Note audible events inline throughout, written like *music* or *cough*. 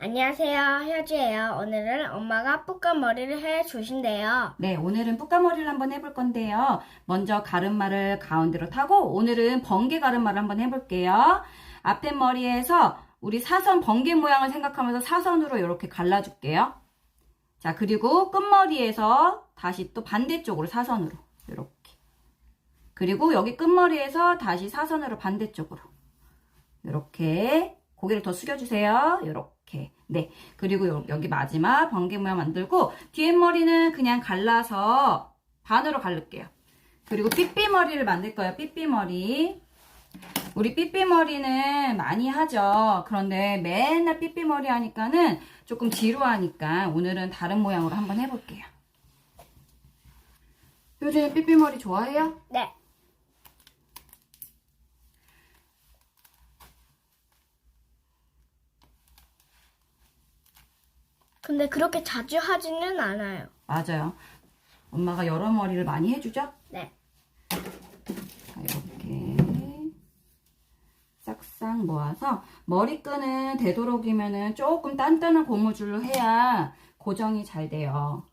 안녕하세요, 효주예요. 오늘은 엄마가 뽀까머리를 해 주신대요. 네, 오늘은 뿌까머리를 한번 해볼 건데요. 먼저 가르마를 가운데로 타고 오늘은 번개 가르마를 한번 해볼게요. 앞에 머리에서 우리 사선 번개 모양을 생각하면서 사선으로 이렇게 갈라줄게요. 자, 그리고 끝머리에서 다시 또 반대쪽으로 사선으로 이렇게. 그리고 여기 끝머리에서 다시 사선으로 반대쪽으로 이렇게 고개를 더 숙여주세요. 이렇게. 네. 그리고 요- 여기 마지막 번개 모양 만들고 뒤에 머리는 그냥 갈라서 반으로 갈를게요. 그리고 삐삐 머리를 만들 거예요. 삐삐 머리. 우리 삐삐 머리는 많이 하죠. 그런데 맨날 삐삐 머리 하니까는 조금 지루하니까 오늘은 다른 모양으로 한번 해볼게요. 요즘 삐삐 머리 좋아해요? 네. 근데 그렇게 자주 하지는 않아요. 맞아요. 엄마가 여러 머리를 많이 해주죠? 네. 자, 이렇게 싹싹 모아서 머리끈은 되도록이면은 조금 단단한 고무줄로 해야 고정이 잘 돼요.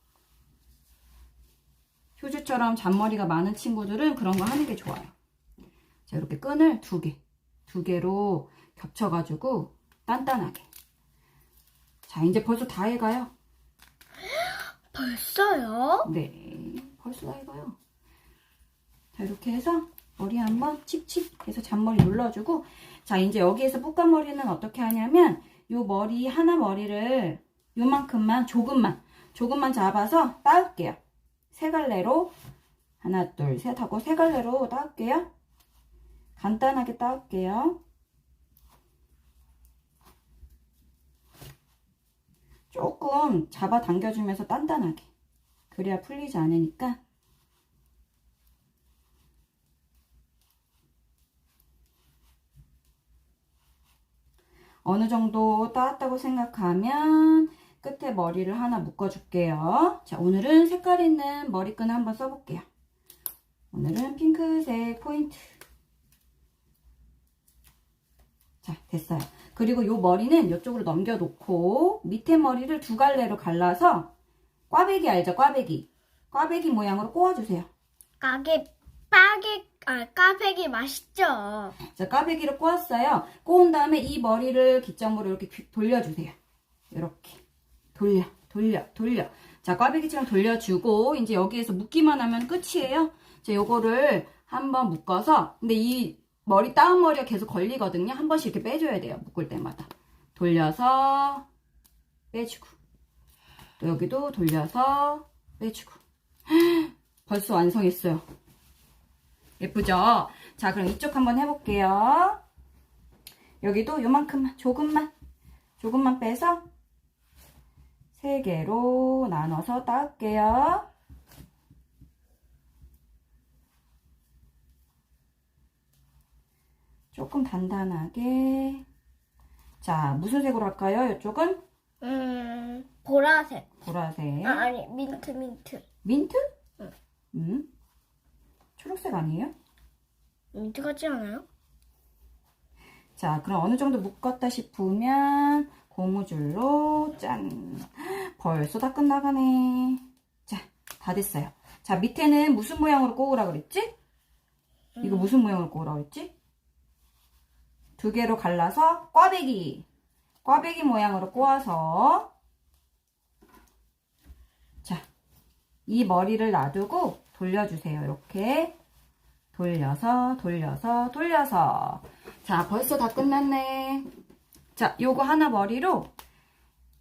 효주처럼 잔머리가 많은 친구들은 그런 거 하는 게 좋아요. 자, 이렇게 끈을 두 개, 두 개로 겹쳐가지고 단단하게. 자, 이제 벌써 다 해가요. 벌써요? 네, 벌써 다 해가요. 자, 이렇게 해서 머리 한번 칙칙 해서 잔머리 눌러주고 자, 이제 여기에서 뽀까머리는 어떻게 하냐면 요 머리 하나 머리를 요만큼만 조금만 조금만 잡아서 따을게요. 세 갈래로 하나, 둘, 셋 하고 세 갈래로 따을게요. 간단하게 따을게요. 조금 잡아 당겨주면서 단단하게 그래야 풀리지 않으니까 어느 정도 따았다고 생각하면 끝에 머리를 하나 묶어줄게요. 자, 오늘은 색깔 있는 머리끈 한번 써볼게요. 오늘은 핑크색 포인트. 자, 됐어요. 그리고 요 머리는 이쪽으로 넘겨놓고 밑에 머리를 두 갈래로 갈라서 꽈배기 알죠? 꽈배기. 꽈배기 모양으로 꼬아주세요. 까게, 빠게, 아, 까배기 맛있죠? 자, 꽈배기를 꼬았어요. 꼬은 다음에 이 머리를 기점으로 이렇게 귀- 돌려주세요. 이렇게. 돌려, 돌려, 돌려. 자, 꽈배기처럼 돌려주고, 이제 여기에서 묶기만 하면 끝이에요. 자, 요거를 한번 묶어서, 근데 이 머리, 따은 머리가 계속 걸리거든요. 한 번씩 이렇게 빼줘야 돼요. 묶을 때마다. 돌려서, 빼주고. 또 여기도 돌려서, 빼주고. *gasps* 벌써 완성했어요. 예쁘죠? 자, 그럼 이쪽 한번 해볼게요. 여기도 요만큼만, 조금만, 조금만 빼서 세 개로 나눠서 따을게요. 조금 단단하게. 자, 무슨 색으로 할까요? 이쪽은 음, 보라색. 보라색. 아, 아니, 민트, 민트. 민트? 응. 음? 초록색 아니에요? 민트 같지 않아요? 자, 그럼 어느 정도 묶었다 싶으면 고무줄로 짠. 벌써 다 끝나가네. 자, 다 됐어요. 자, 밑에는 무슨 모양으로 꼬으라 그랬지? 이거 무슨 모양으로 꼬으라 그랬지? 두 개로 갈라서 꽈배기. 꽈배기 모양으로 꼬아서 자, 이 머리를 놔두고 돌려주세요. 이렇게 돌려서 돌려서 돌려서 자, 벌써 다 끝났네. 자, 요거 하나 머리로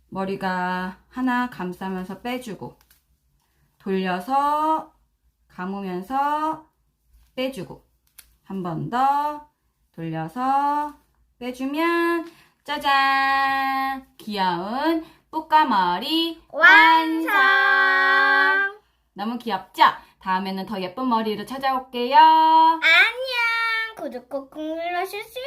머리가 하나 감싸면서 빼주고 돌려서 감으면서 빼주고 한 번 더 돌려서 빼주면 짜잔! 귀여운 뿌까머리 완성! 너무 귀엽죠? 다음에는 더 예쁜 머리로 찾아올게요. 안녕! 구독 꾹꾹 눌러주세요.